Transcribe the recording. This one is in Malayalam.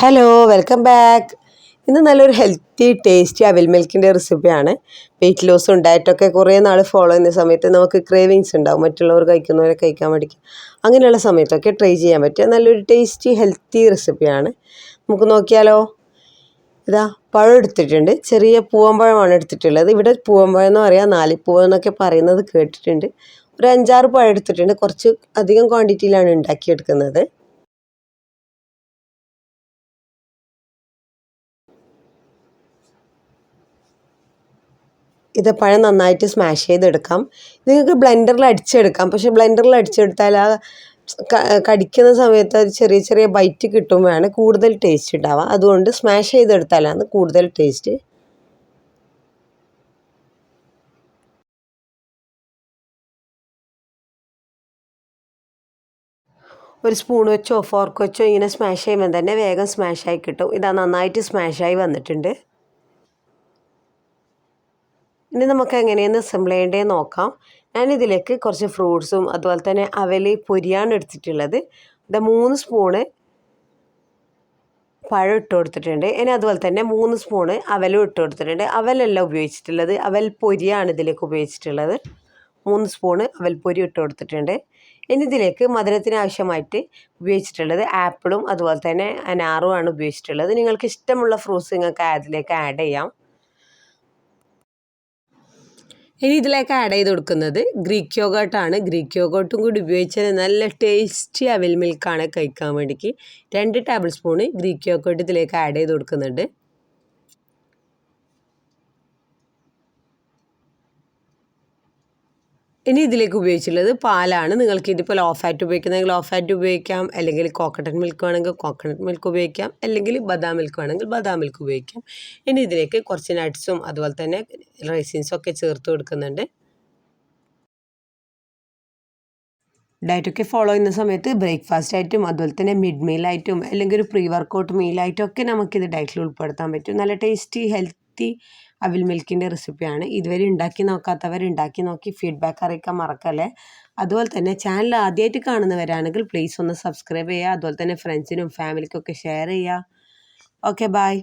ഹലോ വെൽക്കം ബാക്ക് ഇന്ന് നല്ലൊരു ഹെൽത്തി ടേസ്റ്റി അവിൽ മിൽക്കിന്റെ റെസിപ്പിയാണ് വെയിറ്റ് ലോസും ഡയറ്റൊക്കെ കുറേ നാൾ ഫോളോ ചെയ്യുന്ന സമയത്ത് നമുക്ക് ക്രേവിങ്സ് ഉണ്ടാവും. മറ്റുള്ളവർ കഴിക്കുന്നവരെ കഴിക്കാൻ പഠിക്കും അങ്ങനെയുള്ള സമയത്തൊക്കെ ട്രൈ ചെയ്യാൻ പറ്റിയ നല്ലൊരു ടേസ്റ്റി ഹെൽത്തി റെസിപ്പിയാണ് നമുക്ക് നോക്കിയാലോ? ഇതാ പഴം എടുത്തിട്ടുണ്ട്. ചെറിയ പൂവമ്പഴമാണ് എടുത്തിട്ടുള്ളത്. ഇവിടെ പൂവമ്പഴം എന്ന് പറയാം നാലിപ്പൂവം എന്നൊക്കെ പറയുന്നത് കേട്ടിട്ടുണ്ട്. ഒരു അഞ്ചാറ് പഴം എടുത്തിട്ടുണ്ട്. കുറച്ച് അധികം ക്വാണ്ടിറ്റിയിലാണ് ഉണ്ടാക്കിയെടുക്കുന്നത്. ഇത് പഴം നന്നായിട്ട് സ്മാഷ് ചെയ്തെടുക്കാം. നിങ്ങൾക്ക് ബ്ലെൻഡറിൽ അടിച്ചെടുക്കാം. പക്ഷേ ബ്ലെൻഡറിൽ അടിച്ചെടുത്താൽ ആ കടിക്കുന്ന സമയത്ത് അത് ചെറിയ ചെറിയ ബൈറ്റ് കിട്ടുമ്പോഴാണ് കൂടുതൽ ടേസ്റ്റ് ഉണ്ടാവുക. അതുകൊണ്ട് സ്മാഷ് ചെയ്തെടുത്താലാണ് കൂടുതൽ ടേസ്റ്റ് ഒരു സ്പൂൺ വെച്ചോ ഫോർക്ക് വെച്ചോ ഇങ്ങനെ സ്മാഷ് ചെയ്യുമ്പോൾ തന്നെ വേഗം സ്മാഷായി കിട്ടും. ഇതാ നന്നായിട്ട് സ്മാഷായി വന്നിട്ടുണ്ട്. ഇനി നമുക്ക് എങ്ങനെയാണ് അസംബിൾ ചെയ്യേണ്ടതെന്ന് നോക്കാം. ഞാൻ ഇതിലേക്ക് കുറച്ച് ഫ്രൂട്ട്സും അതുപോലെ തന്നെ അവൽ പൊരിയാണ് എടുത്തിട്ടുള്ളത്. ഇത് മൂന്ന് സ്പൂണ് പഴം ഇട്ട് കൊടുത്തിട്ടുണ്ട്. ഇനി അതുപോലെ തന്നെ മൂന്ന് സ്പൂണ് അവലും ഇട്ട് കൊടുത്തിട്ടുണ്ട്. അവലല്ല ഉപയോഗിച്ചിട്ടുള്ളത്. അവൽ പൊരിയാണ് ഇതിലേക്ക് ഉപയോഗിച്ചിട്ടുള്ളത്. മൂന്ന് സ്പൂണ് അവൽപ്പൊരി ഇട്ട് കൊടുത്തിട്ടുണ്ട്. ഇനി ഇതിലേക്ക് മധുരത്തിന് ആവശ്യമായിട്ട് ഉപയോഗിച്ചിട്ടുള്ളത് ആപ്പിളും അതുപോലെ തന്നെ അനാറുമാണ് ഉപയോഗിച്ചിട്ടുള്ളത്. നിങ്ങൾക്ക് ഇഷ്ടമുള്ള ഫ്രൂട്ട്സ് നിങ്ങൾക്ക് അതിലേക്ക് ആഡ് ചെയ്യാം. ഇനി ഇതിലേക്ക് ആഡ് ചെയ്ത് കൊടുക്കുന്നത് ഗ്രീക്ക് യോഗോട്ടാണ് ഗ്രീക്ക് യോഗോട്ടും കൂടി ഉപയോഗിച്ചാൽ നല്ല ടേസ്റ്റി അവൽ മിൽക്കാണ് കഴിക്കാൻ വേണ്ടിക്ക്. രണ്ട് ടേബിൾ സ്പൂണ് ഗ്രീക്ക് യോഗോട്ട് ഇതിലേക്ക് ആഡ് ചെയ്ത് കൊടുക്കുന്നുണ്ട്. ഇനി ഇതിലേക്ക് ഉപയോഗിച്ചുള്ളത് പാലാണ്. നിങ്ങൾക്ക് ഇതിപ്പോൾ ലോ ഫാറ്റ് ഉപയോഗിക്കുന്നെങ്കിൽ ലോ ഫാറ്റ് ഉപയോഗിക്കാം. അല്ലെങ്കിൽ കോക്കനട്ട് മിൽക്ക് വേണമെങ്കിൽ കോക്കനട്ട് മിൽക്ക് ഉപയോഗിക്കാം. അല്ലെങ്കിൽ ബദാം മിൽക്ക് വേണമെങ്കിൽ ബദാം മിൽക്ക് ഉപയോഗിക്കാം. ഇനി ഇതിലേക്ക് കുറച്ച് നട്ട്സും അതുപോലെ തന്നെ റൈസിൻസും ഒക്കെ ചേർത്ത് കൊടുക്കുന്നുണ്ട്. ഡയറ്റൊക്കെ ഫോളോ ചെയ്യുന്ന സമയത്ത് ബ്രേക്ക്ഫാസ്റ്റ് ആയിട്ടും അതുപോലെ തന്നെ മിഡ് മീലായിട്ടും അല്ലെങ്കിൽ ഒരു പ്രീ വർക്കൗട്ട് മീലായിട്ടും ഒക്കെ നമുക്കിത് ഡയറ്റിൽ ഉൾപ്പെടുത്താൻ പറ്റും. നല്ല ടേസ്റ്റി ഹെൽത്തി അവിൽ മിൽക്കിന്റെ റെസിപ്പിയാണ്. ഇതുവരെ ഉണ്ടാക്കി നോക്കാത്തവർ ഉണ്ടാക്കി നോക്കി ഫീഡ്ബാക്ക് അറിയിക്കാൻ മറക്കല്ലേ. അതുപോലെ തന്നെ ചാനൽ ആദ്യമായിട്ട് കാണുന്നവരാണെങ്കിൽ പ്ലീസ് ഒന്ന് സബ്സ്ക്രൈബ് ചെയ്യുക. അതുപോലെ തന്നെ ഫ്രണ്ട്സിനും ഫാമിലിക്കൊക്കെ ഷെയർ ചെയ്യുക. Okay bye